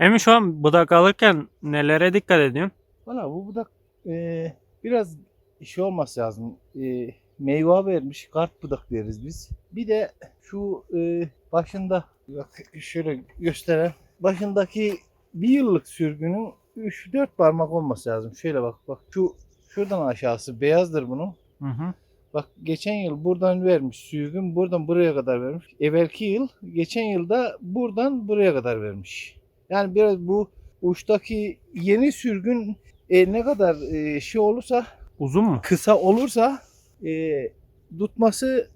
Emi şu an budak alırken nelere dikkat ediyorsun? Valla bu budak e, biraz şey olması lazım. E, meyve vermiş kart budak deriz biz. Bir de şu e, başında bak şöyle gösteren başındaki bir yıllık sürgünün 3-4 parmak olması lazım. Şöyle bak bak şu şuradan aşağısı beyazdır bunun. Hı hı. Bak geçen yıl buradan vermiş sürgün buradan buraya kadar vermiş. Evvelki yıl geçen yılda buradan buraya kadar vermiş. Yani biraz bu uçtaki yeni sürgün e, ne kadar e, şey olursa Uzun mu? kısa olursa e, tutması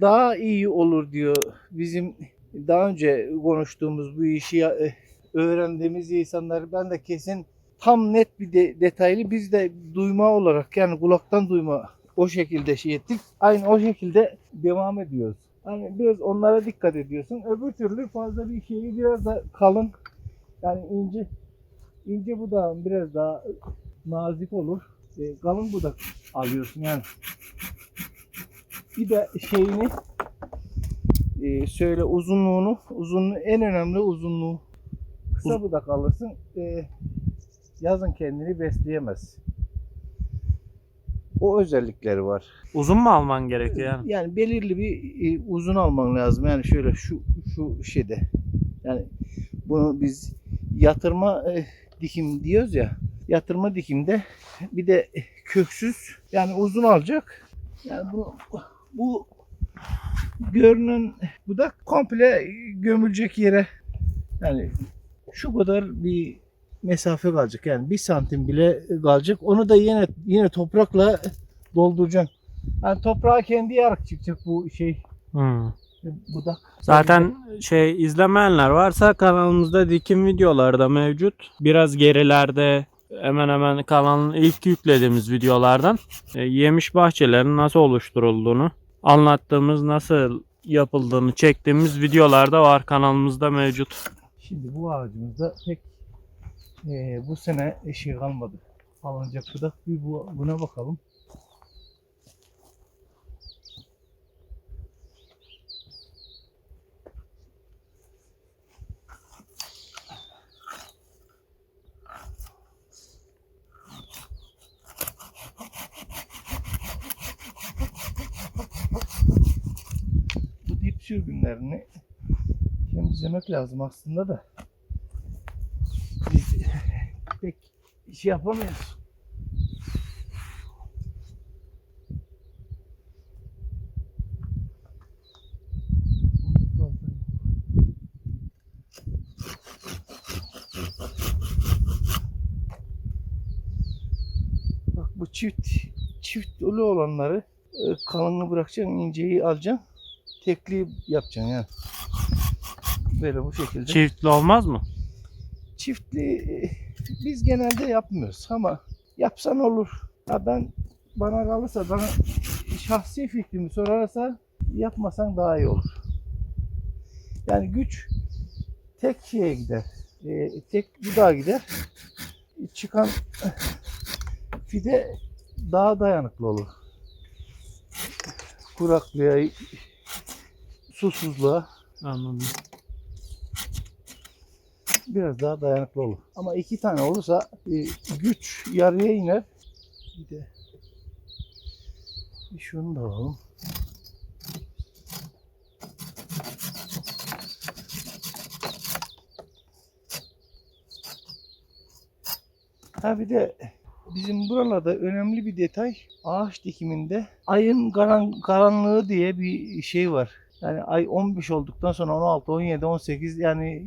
daha iyi olur diyor. Bizim daha önce konuştuğumuz bu işi e, öğrendiğimiz insanlar ben de kesin tam net bir de, detaylı biz de duyma olarak yani kulaktan duyma o şekilde şey ettik. Aynı o şekilde devam ediyoruz. Hani biraz onlara dikkat ediyorsun. Öbür türlü fazla bir şeyi biraz da kalın yani ince ince budağın biraz daha nazik olur. E, kalın budak alıyorsun yani. Bir de şeyini e, söyle uzunluğunu, uzunluğu en önemli uzunluğu. Kısa Uz- budak alırsın. e, yazın kendini besleyemez. O özellikleri var. Uzun mu alman gerekiyor yani? Yani belirli bir e, uzun alman lazım. Yani şöyle şu şu şeyde. Yani bunu biz yatırma e, dikim diyoruz ya. Yatırma dikimde bir de köksüz yani uzun alacak. Yani bu bu görünen budak komple gömülecek yere yani şu kadar bir mesafe kalacak yani bir santim bile kalacak. Onu da yine yine toprakla dolduracaksın. Yani toprağa kendi yarak çıkacak bu şey Hı. budak. Zaten şey izlemeyenler varsa kanalımızda dikim videoları da mevcut. Biraz gerilerde hemen hemen kanalın ilk yüklediğimiz videolardan e, yemiş bahçelerin nasıl oluşturulduğunu anlattığımız nasıl yapıldığını çektiğimiz videolarda var kanalımızda mevcut. Şimdi bu ağacımızda pek eee, bu sene şey kalmadı. Alınacak budak. Bir bu, buna bakalım. Bu dip sürgünlerini temizlemek lazım aslında da. Biz pek şey yapamıyoruz. Bak bu çift çift dolu olanları e, kalını bırakacaksın, inceyi alacaksın. Tekli yapacaksın yani. Böyle bu şekilde. Çiftli olmaz mı? çiftli e, biz genelde yapmıyoruz ama yapsan olur. Ha ben bana kalırsa bana şahsi fikrimi sorarsa yapmasan daha iyi olur. Yani güç tek şeye gider. E, tek budağa gider. Çıkan fide daha dayanıklı olur. Kuraklığa, susuzluğa Anladım. biraz daha dayanıklı olur. Ama iki tane olursa güç yarıya iner. Bir de bir şunu da alalım. Ha bir de bizim buralarda önemli bir detay ağaç dikiminde ayın karan, karanlığı diye bir şey var. Yani ay 15 olduktan sonra 16, 17, 18 yani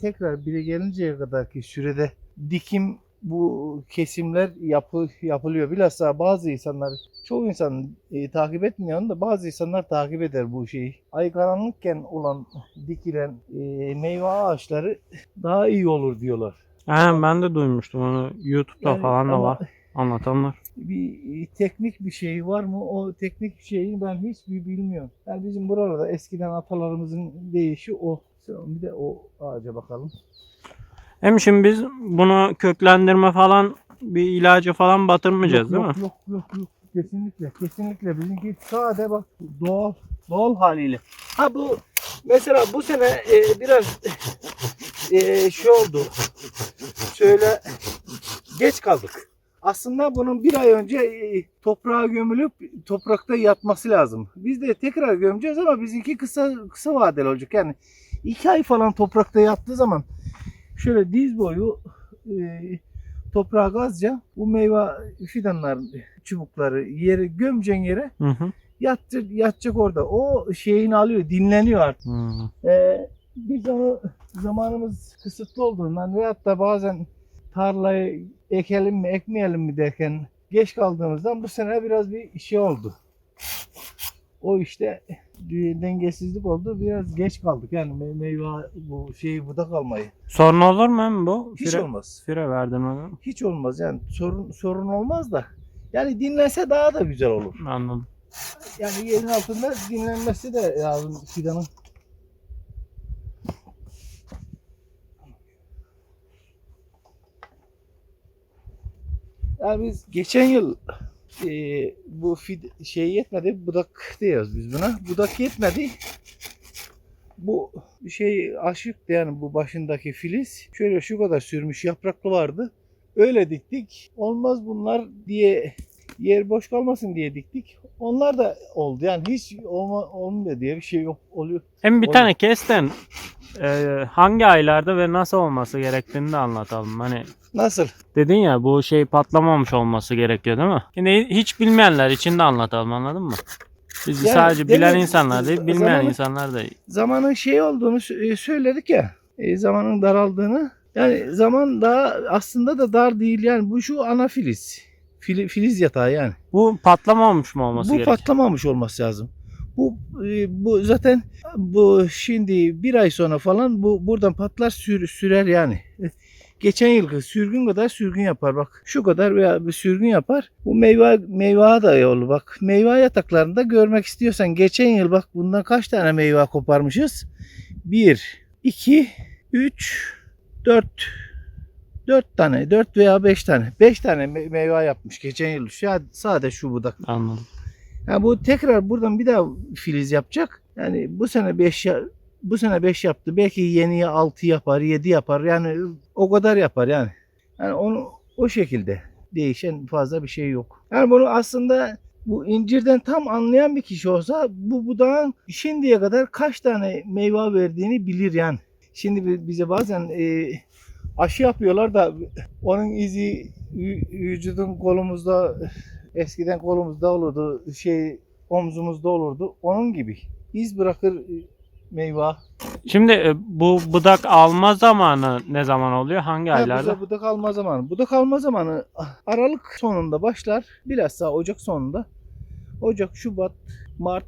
tekrar bire gelinceye kadarki sürede dikim bu kesimler yapı, yapılıyor. Bilhassa bazı insanlar, çoğu insan e, takip etmiyor da bazı insanlar takip eder bu şeyi. Ay karanlıkken olan dikilen e, meyve ağaçları daha iyi olur diyorlar. He, ben de duymuştum onu. YouTube'da Yani falan da ama var anlatanlar. Bir teknik bir şey var mı? O teknik şeyi ben hiç bilmiyorum. Yani bizim buralarda eskiden atalarımızın deyişi o. Bir de o ağaca bakalım. Hem şimdi biz bunu köklendirme falan bir ilacı falan batırmayacağız yok, değil mi? yok, Yok yok yok. Kesinlikle. Kesinlikle. Bizimki sade bak doğal. Doğal haliyle. Ha bu mesela bu sene e, biraz eee şu oldu. Şöyle geç kaldık. Aslında bunun bir ay önce e, toprağa gömülüp toprakta yatması lazım. Biz de tekrar gömeceğiz ama bizimki kısa kısa vadeli olacak. Yani iki ay falan toprakta yattığı zaman şöyle diz boyu e, toprağa gazca bu meyve fidanlar çubukları yere gömeceksin yere Hı hı. yatacak, yatacak orada. O şeyini alıyor, dinleniyor artık. Hı. Ee, biz onu zamanımız kısıtlı olduğundan veyahut da bazen tarlayı ekelim mi ekmeyelim mi derken geç kaldığımızdan bu sene biraz bir şey oldu. O işte dengesizlik oldu. Biraz geç kaldık. Yani me- meyve bu şeyi budak almayı. Sorun olur mu hem bu? Hiç Fire, olmaz. fire verdin onu. Hiç olmaz. Yani sorun sorun olmaz da. Yani dinlense daha da güzel olur. Anladım. Yani yerin altında dinlenmesi de lazım fidanın. Yani biz geçen yıl e, bu fid şey yetmedi, budak diyoruz biz buna. Budak yetmedi. Bu şey aşıktı yani bu başındaki filiz. Şöyle şu kadar sürmüş yapraklı vardı. Öyle diktik. Olmaz bunlar diye yer boş kalmasın diye diktik. Onlar da oldu. Yani hiç olma, olmuyor diye bir şey yok. Oluyor. Hem bir Olur. tane kesten e, hangi aylarda ve nasıl olması gerektiğini de anlatalım. Hani Nasıl? dedin ya bu şey patlamamış olması gerekiyor değil mi? Yine hiç bilmeyenler için de anlatalım anladın mı? Biz Yani sadece bilen insanlar değil, bilmeyen Zamanı- insanlar da Zamanın şey olduğunu e, söyledik ya. e, zamanın daraldığını. Yani zaman daha aslında da dar değil. Yani bu şu ana filiz. Fili- filiz yatağı yani. bu patlamamış mı olması bu gerekiyor? patlamamış olması lazım. Bu e, bu zaten bu şimdi bir ay sonra falan bu buradan patlar sür, sürer yani. Geçen yılki sürgün kadar sürgün yapar bak. Şu kadar veya bir sürgün yapar. Bu meyve meyve da yolu bak. Meyve yataklarında görmek istiyorsan geçen yıl bak bundan kaç tane meyve koparmışız? 1 2 3 4 4 tane, 4 veya 5 tane. 5 tane me- meyve yapmış geçen yıl. Şu sadece şu budak. Anladım. Ha bu tekrar buradan bir daha filiz yapacak. Yani bu sene 5 bu sene 5 yaptı. Belki yeniye 6 yapar, 7 yapar. Yani o kadar yapar yani. Yani onu o şekilde değişen fazla bir şey yok. Yani bunu aslında bu incirden tam anlayan bir kişi olsa bu budağın şimdiye kadar kaç tane meyve verdiğini bilir yani. Şimdi bi- bize bazen e, aşı yapıyorlar da onun izi vü- vücudun kolumuzda eskiden kolumuzda olurdu şey omzumuzda olurdu onun gibi iz bırakır e, meyve. Şimdi e, bu budak alma zamanı ne zaman oluyor? Hangi Ha, aylarda? buda- budak alma zamanı. Budak alma zamanı ah, Aralık sonunda başlar. Bilhassa Ocak sonunda. Ocak, Şubat, Mart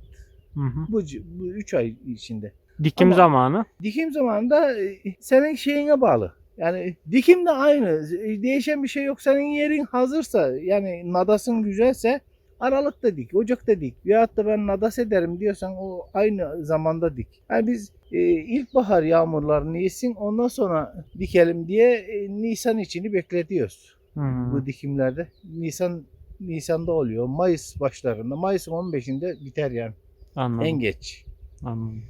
Hı hı. bu, bu 3 ay içinde. Dikim Ama- zamanı. Dikim zamanında e, senin şeyine bağlı. Yani dikim de aynı. Değişen bir şey yok. Senin yerin hazırsa yani nadasın güzelse Aralık'ta dik, Ocak'ta dik. Veyahut da ben nadas ederim diyorsan o aynı zamanda dik. Yani biz e, ilkbahar yağmurlarını yesin ondan sonra dikelim diye e, Nisan içini bekletiyoruz. Hı. Bu dikimlerde. Nisan Nisan'da oluyor. Mayıs başlarında. Mayıs'ın 15'inde biter yani. Anladım. En geç. Anladım.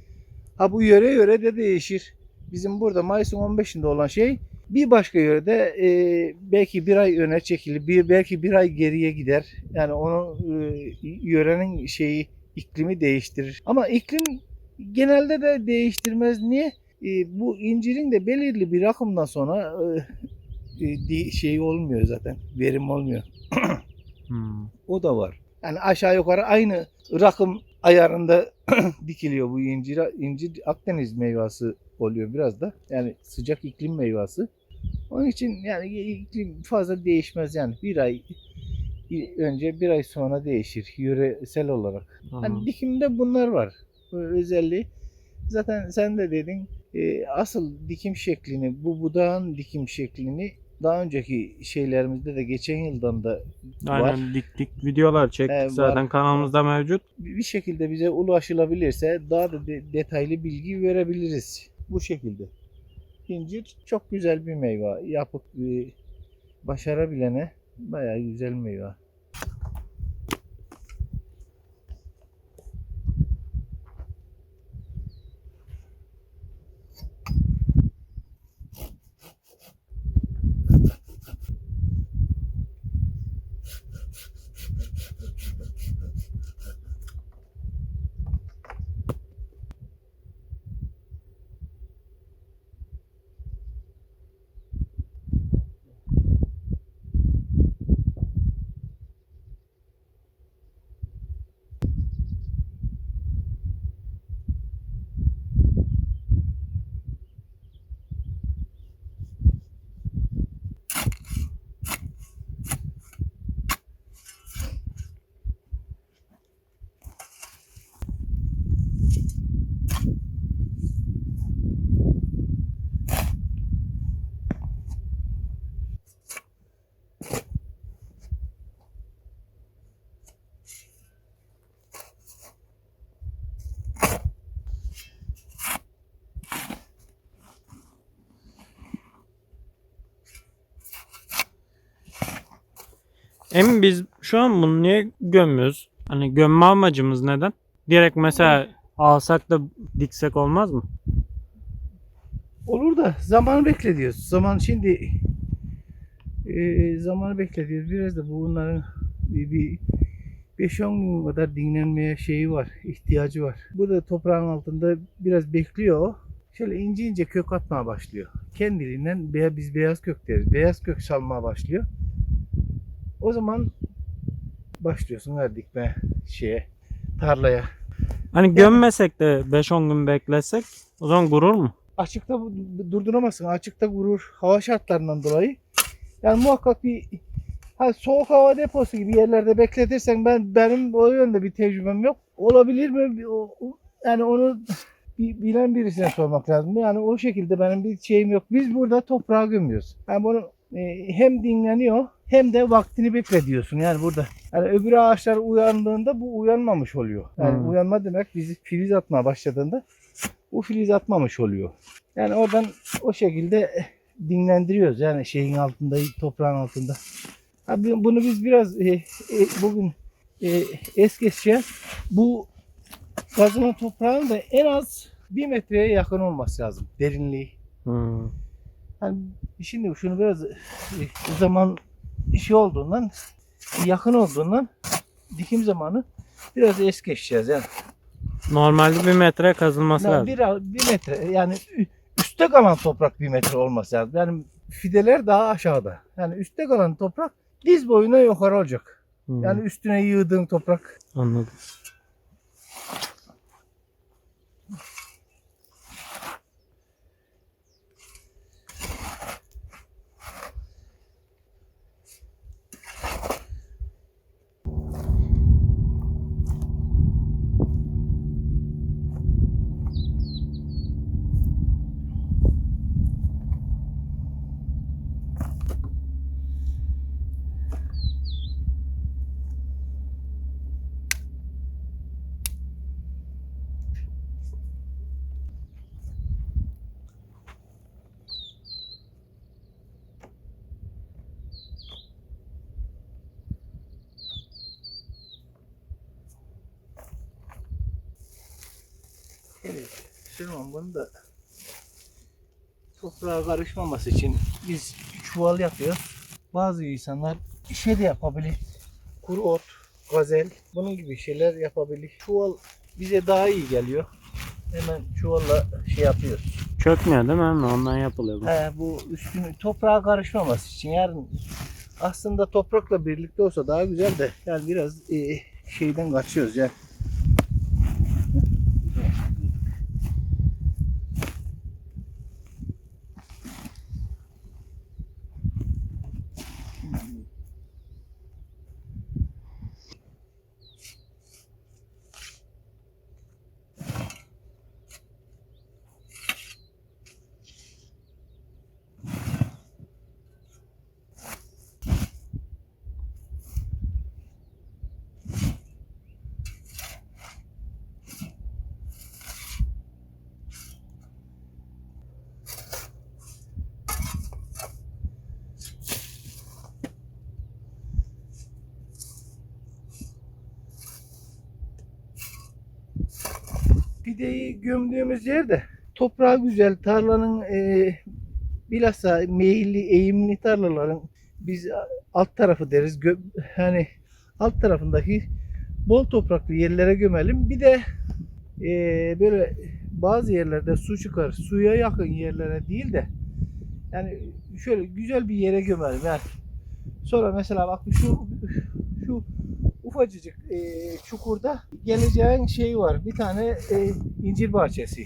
Ha bu yöre yöre de değişir. Bizim burada Mayıs'ın 15'inde olan şey bir başka yörede e, belki bir ay öne çekilir, bir, belki bir ay geriye gider. Yani onu e, yörenin şeyi iklimi değiştirir. Ama iklim genelde de değiştirmez. Niye? E, bu incirin de belirli bir rakımdan sonra e, e, şey olmuyor zaten. Verim olmuyor. Hı. O da var. Yani aşağı yukarı aynı rakım ayarında dikiliyor bu incir. İncir Akdeniz meyvesi oluyor biraz da. Yani sıcak iklim meyvesi. Onun için yani iklim fazla değişmez yani. Bir ay önce bir ay sonra değişir yöresel olarak. Hani dikimde bunlar var. Bu özelliği. Zaten sen de dedin e, asıl dikim şeklini, bu budağın dikim şeklini daha önceki şeylerimizde de geçen yıldan da var. Aynen diktik videolar çektik Ee, var. zaten kanalımızda mevcut. bir şekilde bize ulaşılabilirse daha da de- detaylı bilgi verebiliriz. Bu şekilde. İncir çok güzel bir meyve. Yapıp e, başarabilene bayağı güzel meyve. Emin biz şu an bunu niye gömüyoruz? Hani gömme amacımız neden? Direkt mesela alsak da diksek olmaz mı? Olur da zamanı beklediyoruz. Zaman şimdi e, zamanı beklediyoruz. Biraz da bunların bir, bir 5-10 gün kadar dinlenmeye şeyi var, ihtiyacı var. Bu da toprağın altında biraz bekliyor. Şöyle ince ince kök atmaya başlıyor. Kendiliğinden beya- biz beyaz kök deriz. Beyaz kök salmaya başlıyor. O zaman başlıyorsun her dikme şeye, tarlaya. Hani gömmesek de 5-10 gün beklesek o zaman gurur mu? açıkta durduramazsın. Açıkta vurur hava şartlarından dolayı. Yani muhakkak bir ha, soğuk hava deposu gibi yerlerde bekletirsen ben benim o yönde bir tecrübem yok. Olabilir mi? Yani onu bilen birisine sormak lazım. Yani o şekilde benim bir şeyim yok. Biz burada toprağa gömüyoruz. Yani bunu e, hem dinleniyor hem de vaktini bekletiyorsun. Yani burada. Yani öbür ağaçlar uyandığında bu uyanmamış oluyor. Yani Hmm. uyanma demek bizi filiz atmaya başladığında bu filiz atmamış oluyor. Yani oradan o şekilde dinlendiriyoruz yani şeyin altında, toprağın altında. Ha, bu- bunu biz biraz e, e, bugün e, es geçeceğiz. Bu kazılan toprağın da en az bir metreye yakın olması lazım derinliği. Hmm. Yani şimdi şunu biraz e, zaman işi olduğundan yakın olduğundan dikim zamanı biraz es geçeceğiz yani. Normalde bir metre kazılması Yani lazım. bir, bir metre yani üstte kalan toprak bir metre olması lazım. Yani fideler daha aşağıda. Yani üstte kalan toprak diz boyuna yukarı olacak. Hmm, Yani üstüne yığdığın toprak. Anladım. Evet. Süleyman bunu da toprağa karışmaması için biz çuval yapıyoruz. Bazı insanlar şey de yapabilir. Kuru ot, gazel bunun gibi şeyler yapabilir. Çuval bize daha iyi geliyor. Hemen çuvalla şey yapıyoruz. Çökmüyor değil mi? Emre? Ondan yapılıyor bu. He, bu üstünü toprağa karışmaması için yarın aslında toprakla birlikte olsa daha güzel de yani biraz e, şeyden kaçıyoruz yani. Pideyi gömdüğümüz yerde toprağı güzel, tarlanın e, bilhassa meyilli, eğimli tarlaların biz alt tarafı deriz. Gö- hani alt tarafındaki bol topraklı yerlere gömelim. Bir de e, böyle bazı yerlerde su çıkar. Suya yakın yerlere değil de yani şöyle güzel bir yere gömelim. Yani sonra mesela bak şu şu ufacıcık e, çukurda geleceğin şeyi var. Bir tane e, incir bahçesi.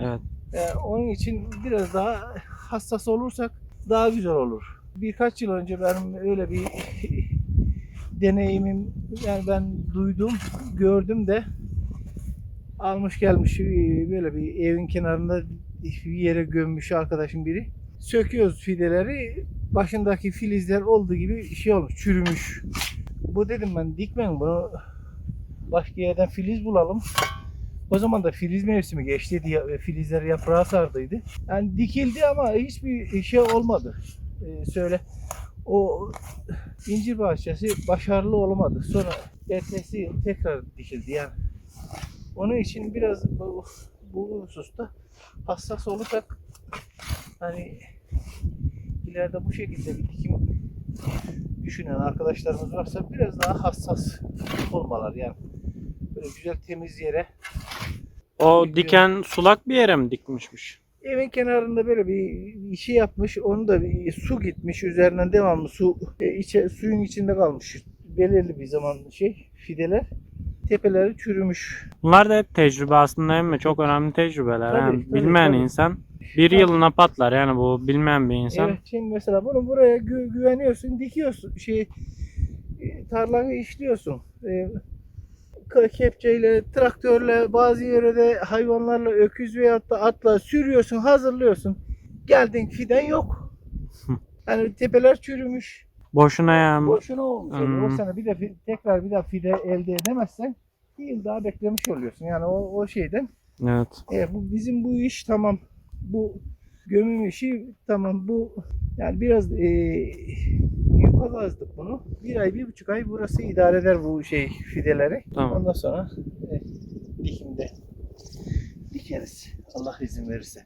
Evet. E, onun için biraz daha hassas olursak daha güzel olur. Birkaç yıl önce benim öyle bir deneyimim yani ben duydum, gördüm de almış gelmiş e, böyle bir evin kenarında bir yere gömmüş arkadaşım biri. Söküyoruz fideleri. Başındaki filizler olduğu gibi şey olmuş, çürümüş. Bu dedim ben dikmeyin bunu başka yerden filiz bulalım. O zaman da filiz mevsimi geçti diye ve filizler yaprağı sardıydı. Yani dikildi ama hiçbir şey olmadı. Ee, söyle o incir bahçesi başarılı olamadı. Sonra ertesi yıl tekrar dikildi yani. Onun için biraz bu, bu hususta hassas olursak hani ileride bu şekilde bir dikim düşünen arkadaşlarımız varsa biraz daha hassas olmalar yani. Böyle güzel temiz yere O diken sulak bir yere mi dikmişmiş? Evin kenarında böyle bir bir şey yapmış. Onu da bir su gitmiş. Üzerinden devamlı su e, içe, suyun içinde kalmış. Belirli bir zaman şey fideler. Tepeleri çürümüş. Bunlar da hep tecrübe aslında değil mi? Çok önemli tecrübeler. Tabii, yani tabii, bilmeyen tabii. insan bir yılına patlar yani bu bilmeyen bir insan. Evet, şimdi mesela bunu buraya gü- güveniyorsun, dikiyorsun. Şey e, tarlanı işliyorsun. E, kepçeyle, traktörle, bazı yerde hayvanlarla, öküz veyahut da atla sürüyorsun, hazırlıyorsun. Geldin fiden yok. Yani tepeler çürümüş. Boşuna yani. Boşuna olmuş. Hmm. O sene bir de fi- tekrar bir daha fide elde edemezsen bir yıl daha beklemiş oluyorsun. Yani o, o şeyden. Evet. E, bu bizim bu iş tamam. Bu gömüm işi tamam. Bu yani biraz e, yuka bazdık bunu. Bir ay, bir buçuk ay burası idare eder bu şey fideleri. Tamam. Ondan sonra e, dikimde dikeriz. Allah izin verirse.